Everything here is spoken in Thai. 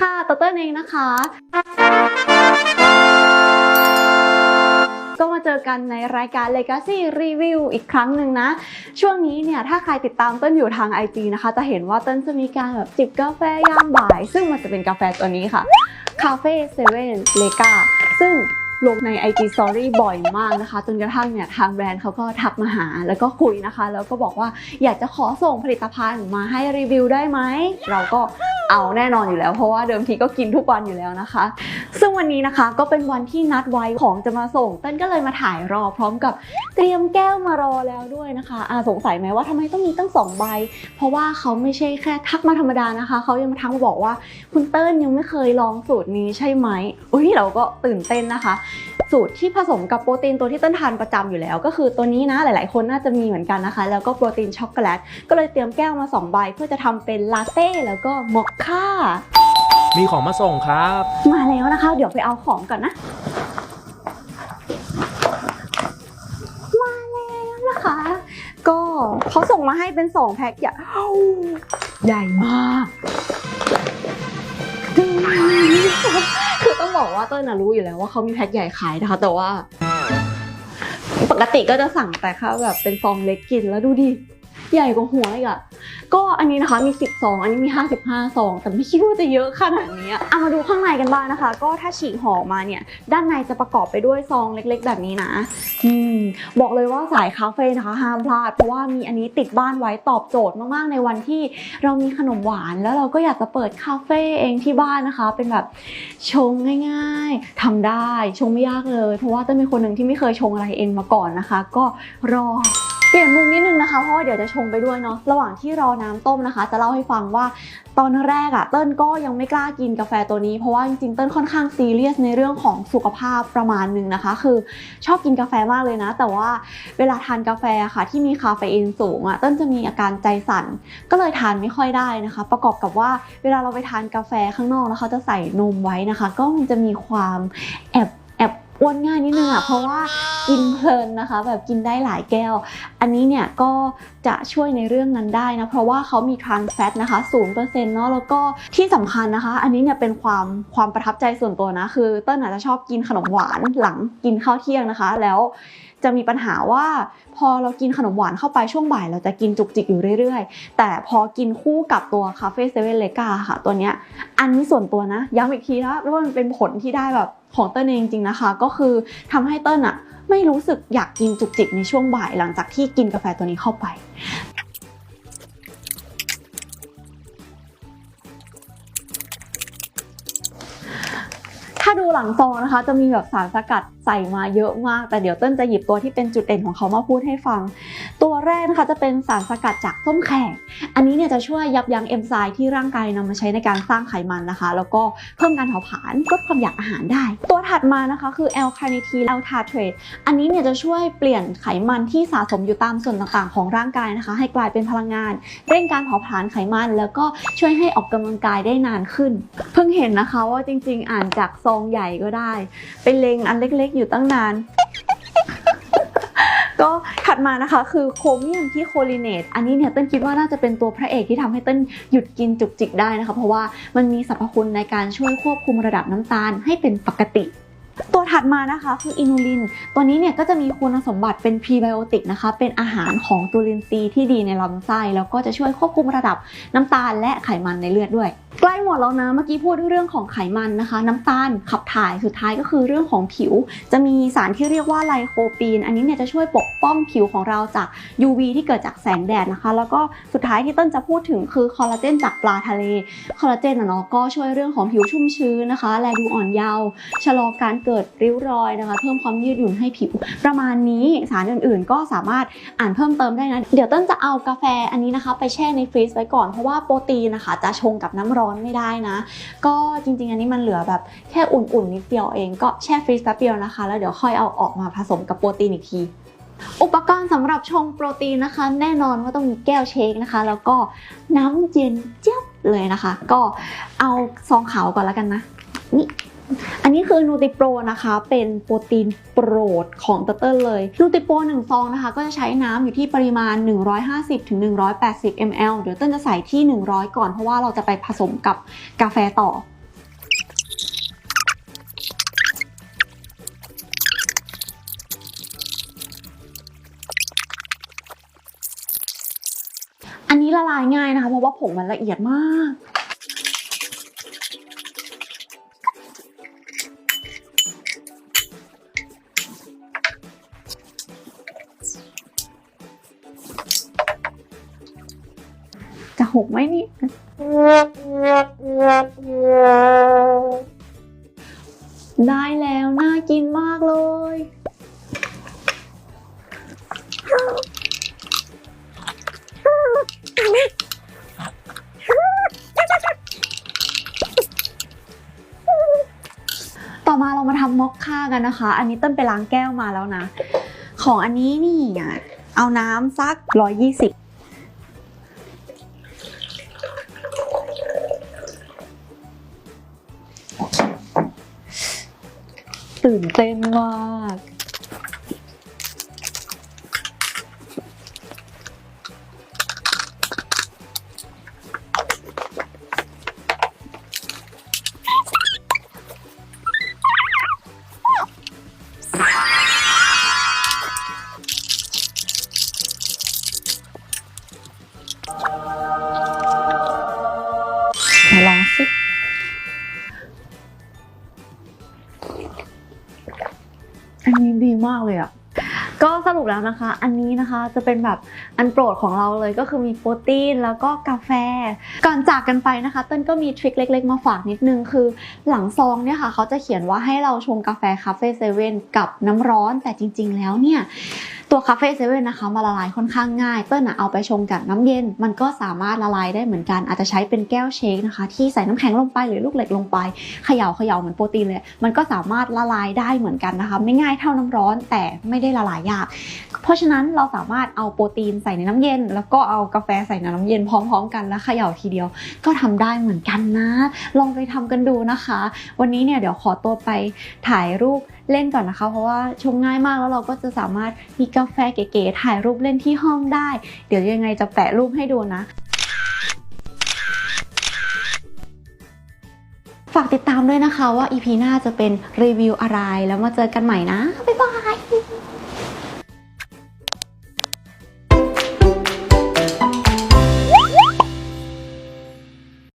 ค่ะเตเติ้ลเองนะคะ ก็มาเจอกันในรายการ Legacy Review อีกครั้งหนึ่งนะ ช่วงนี้เนี่ย ถ้าใครติดตามเต้นอยู่ทาง IG นะคะ จะเห็นว่าเต้นจะมีการแบบจิบกาแฟยามบ่าย ซึ่งมันจะเป็นกาแฟตัวนี้ค่ะ Cafe 7 l e g a ซึ่งลงใน IG Story บ่อยมากนะคะ จนกระทั่งเนี่ยทางแบรนด์เขาก็ทักมาหาแล้วก็คุยนะคะ แล้วก็บอกว่าอยากจะขอส่งผลิตภัณฑ์มาให้รีวิวได้ไหม เราก็ เอาแน่นอนอยู่แล้ว เพราะว่าเดิมทีก็กินทุกวันอยู่แล้วนะคะ ซึ่งวันนี้นะคะก็เป็นวันที่นัดไว้ของจะมาส่ง เต้นก็เลยมาถ่ายรอพร้อมกับเตรียมแก้วมารอแล้วด้วยนะคะอาสงสัยไหมว่าทำไมต้องมีตั้งสองใบ เพราะว่าเขาไม่ใช่แค่ทักมาธรรมดานะคะ เขายังมาทักมาบอกว่าคุณเติ้ลยังไม่เคยลองสูตรนี้ใช่ไหมอุ้ยเราก็ตื่นเต้นนะคะ สูตรที่ผสมกับโปรตีนตัวที่เต้นทานประจำอยู่แล้ว ก็คือตัวนี้นะหลาย ๆ คนน่าจะมีเหมือนกันนะคะ แล้วก็โปรตีนช็อกโกแลตก็เลยเตรียมแก้วมาสองใบ เพื่อจะทำเป็นลาเต้แล้วก็มอคค่ามีของมาส่งครับ มาแล้วนะคะ เดี๋ยวไปเอาของก่อนนะมาแล้วนะคะ ก็เขาส่งมาให้เป็นสองแพ็คใหญ่ใหญ่มากคือต้อง บอกว่าเต้ยน่ะรู้อยู่แล้วว่าเขามีแพ็คใหญ่ขายนะคะ แต่ว่า ปกติก็จะสั่งแต่ค่ะแบบเป็นฟองเล็กกินแล้วดูดิ ใหญ่กว่าหัวอีกอะก็อันนี้นะคะมี 10ซอง อันนี้มี 55ซอง แต่ไม่คิดว่าจะเยอะขนาดนี้อะเอามาดูข้างในกันบ้างนะคะ ก็ถ้าฉีกห่อมาเนี่ย ด้านในจะประกอบไปด้วยซองเล็กๆ แบบนี้นะ อืม บอกเลยว่าสายคาเฟ่นะคะห้ามพลาด เพราะว่ามีอันนี้ติดบ้านไว้ตอบโจทย์มากๆ ในวันที่เรามีขนมหวาน แล้วเราก็อยากจะเปิดคาเฟ่เองที่บ้านนะคะ เป็นแบบชงง่ายๆทำได้ ชงไม่ยากเลย เพราะว่าต้นเป็นคนหนึ่งที่ไม่เคยชงอะไรเองมาก่อนนะคะ ก็รอ ลี่ยนมุมนิดนึงนะคะเพราะว่าเดี๋ยวจะชงไปด้วยเนาะระหว่างที่รอน้ำต้มนะคะ จะเล่าให้ฟังว่าตอนแรกอะเติ้ลก็ยังไม่กล้ากินกาแฟตัวนี้เพราะว่าจริงๆเติ้ลค่อนข้างซีเรียสในเรื่องของสุขภาพประมาณหนึ่งนะคะ คือชอบกินกาแฟมากเลยนะ แต่ว่าเวลาทานกาแฟค่ะ ที่มีคาเฟอีนสูงอะเติ้ลจะมีอาการใจสั่น ก็เลยทานไม่ค่อยได้นะคะ ประกอบกับว่าเวลาเราไปทานกาแฟข้างนอกแล้วเขาจะใส่นมไว้นะคะ ก็มันจะมีความแอบ อบอ้วนง่ายนิดนึงอะเพราะว่ากินเพลินนะคะ แบบกินได้หลายแก้ว อันนี้เนี่ยก็จะช่วยในเรื่องนั้นได้นะ เพราะว่าเขามีทรานส์แฟตนะคะ0%เนาะแล้วก็ที่สำคัญนะคะ อันนี้เนี่ยเป็นความความประทับใจส่วนตัวนะ คือเต้นอาจจะชอบกินขนมหวานหลังกินข้าวเที่ยงนะคะแล้ว จะมีปัญหาว่าพอเรากินขนมหวานเข้าไปช่วงบ่าย เราจะกินจุกจิกอยู่เรื่อยๆ แต่พอกินคู่กับตัวคาเฟ่เซเว่นเลกาค่ะตัวเนี้ยอันนี้ส่วนตัวนะ ย้ำอีกทีนะว่ามันเป็นผลที่ได้แบบของเต้นเองจริงๆนะคะ ก็คือทำให้เต้นอะไม่รู้สึกอยากกินจุกจิกในช่วงบ่ายหลังจากที่กินกาแฟตัวนี้เข้าไป ถ้าดูหลังซองนะคะ จะมีแบบสารสกัดใส่มาเยอะมาก แต่เดี๋ยวเต้นจะหยิบตัวที่เป็นจุดเด่นของเขามาพูดให้ฟัง ตัวแรกนะคะจะเป็นสารสกัดจากส้มแขก อันนี้เนี่ยจะช่วยยับยั้งเอนไซม์ที่ร่างกายนำมาใช้ในการสร้างไขมันนะคะ แล้วก็เพิ่มการเผาผลาญลดความอยากอาหารได้ ตัวถัดมานะคะคือ L carnitine L tartrate อันนี้เนี่ยจะช่วยเปลี่ยนไขมันที่สะสมอยู่ตามส่วนต่างๆ ของร่างกายนะคะ ให้กลายเป็นพลังงาน เร่งการเผาผลาญไขมัน แล้วก็ช่วยให้ออกกำลังกายได้นานขึ้น เพิ่งเห็นนะคะว่าจริงๆ อ่านจากซองใหญ่ก็ได้ เป็นเลงอันเล็กๆ อยู่ตั้งนาน ก็ถัดมานะคะคือโครเมียมที่โคลิเนตอันนี้เนี่ยเต้นคิดว่าน่าจะเป็นตัวพระเอกที่ทำให้เต้นหยุดกินจุกจิกได้นะคะ เพราะว่ามันมีสรรพคุณในการช่วยควบคุมระดับน้ำตาลให้เป็นปกติ ตัวถัดมานะคะคืออินูลิน ตัวนี้เนี่ยก็จะมีคุณสมบัติเป็นพรีไบโอติกนะคะ เป็นอาหารของจุลินทรีย์ที่ดีในลำไส้ แล้วก็จะช่วยควบคุมระดับน้ำตาลและไขมันในเลือดด้วย ใกล้หมดแล้วนะเมื่อกี้พูดเรื่องของไขมันนะคะ น้ำตาลขับถ่ายสุดท้ายก็คือเรื่องของผิว จะมีสารที่เรียกว่าไลโคปีน อันนี้เนี่ยจะช่วยปกป้องผิวของเราจาก UV ที่เกิดจากแสงแดดนะคะ แล้วก็สุดท้ายที่ต้นจะพูดถึงคือคอลลาเจนจากปลาทะเลคอลลาเจนเนาะก็ช่วยเรื่องของผิวชุ่มชื้นนะคะ แลดูอ่อนเยาว์ชะลอการเเกิดริ้วรอยนะคะ เพิ่มความยืดหยุ่นให้ผิว ประมาณนี้สารอื่นๆ ก็สามารถอ่านเพิ่มเติมได้นะ เดี๋ยวต้นจะเอากาแฟอันนี้นะคะ ไปแช่ในฟรีซไว้ก่อนเพราะว่าโปรตีนนะคะ จะชงกับน้ำร้อนไม่ได้นะ ก็จริงๆ อันนี้มันเหลือแบบแค่อุ่นๆนิดเดียวเองก็แช่ฟรีซแป๊บเดียวนะคะ แล้วเดี๋ยวค่อยเอาออกมาผสมกับโปรตีนอีกทีอุปกรณ์สำหรับชงโปรตีนนะคะ แน่นอนว่าต้องมีแก้วเชคนะคะ แล้วก็น้ำเย็นเจี๊ยบเลยนะคะ ก็เอาซองขาวก่อนแล้วกันนะ นี่ อันนี้คือนูติโปรนะคะเป็นโปรตีนโปรดของเตอร์เตอร์เลยนูติโปรหนึ่งซองนะคะก็จะใช้น้ำอยู่ที่ปริมาณ 150-180 ml เดี๋ยวเต้นจะใส่ที่ 100 ก่อนเพราะว่าเราจะไปผสมกับกาแฟต่ออันนี้ละลายง่ายนะคะเพราะว่าผงมันละเอียดมาก หกไหมนี่ได้แล้ว น่ากินมากเลย ต่อมาเรามาทำม็อกค่ากันนะคะ อันนี้เต้นไปล้างแก้วมาแล้วนะ ของอันนี้นี่เอาน้ำสัก 120 ตื่นเต้นมาก มากเลยอะก็สรุปแล้วนะคะ อันนี้นะคะจะเป็นแบบอันโปรดของเราเลยก็คือมีโปรตีนแล้วก็กาแฟ ก่อนจากกันไปนะคะเต้นก็มีทริคเล็ก ๆ มาฝากนิดนึงคือหลังซองเนี่ยค่ะเขาจะเขียนว่าให้เราชงกาแฟคาเฟ่เซเว่นกับน้ำร้อนแต่จริง ๆ แล้วเนี่ย ตัวคาเฟ่เซเว่นนะคะมาละลายค่อนข้างง่าย เต้นอะเอาไปชงกับน้ำเย็น มันก็สามารถละลายได้เหมือนกันอาจจะใช้เป็นแก้วเชคนะคะ ที่ใส่น้ำแข็งลงไปหรือลูกเหล็กลงไปเขย่าเขย่าเหมือนโปรตีนเลย มันก็สามารถละลายได้เหมือนกันนะคะ ไม่ง่ายเท่าน้ำร้อนแต่ไม่ได้ละลายยาก เพราะฉะนั้นเราสามารถเอาโปรตีนใส่ในน้ำเย็น แล้วก็เอากาแฟใส่ในน้ำเย็นพร้อม ๆ กันแล้วเขย่าทีเดียว ก็ทำได้เหมือนกันนะ ลองไปทำกันดูนะคะ วันนี้เนี่ยเดี๋ยวขอตัวไปถ่ายรูปเล่นก่อนนะคะ เพราะว่าชงง่ายมากแล้วเราก็จะสามารถมีกาแฟเก๋ๆถ่ายรูปเล่นที่ห้องได้ เดี๋ยวยังไงจะแปะรูปให้ดูนะฝากติดตามด้วยนะคะว่า EP หน้าจะเป็นรีวิวอะไร แล้วมาเจอกันใหม่นะ บ๊ายบาย